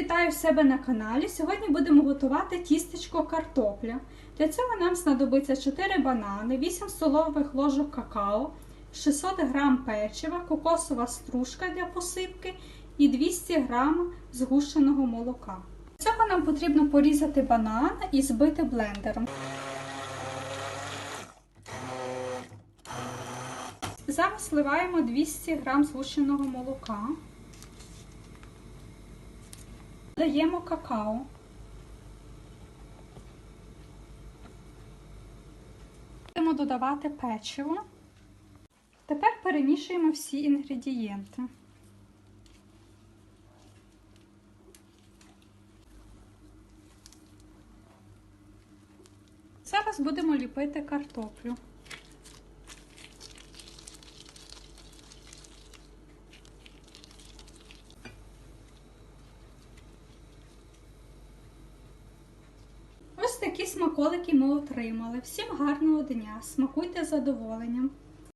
вітаю себе на каналі. Сьогодні будемо готувати тістечко картопля. Для цього нам знадобиться 4 банани, 8 столових ложок какао, 600 г печива, кокосова стружка для посипки і 200 г згущеного молока. Для цього нам потрібно порізати банан і збити блендером. Зараз сливаємо 200 г згущеного молока. Даємо какао. Будемо додавати печиво. Тепер перемішуємо всі інгредієнти. Зараз будемо ліпити картоплю. Такі смаколики ми отримали. Всім гарного дня! Смакуйте з задоволенням!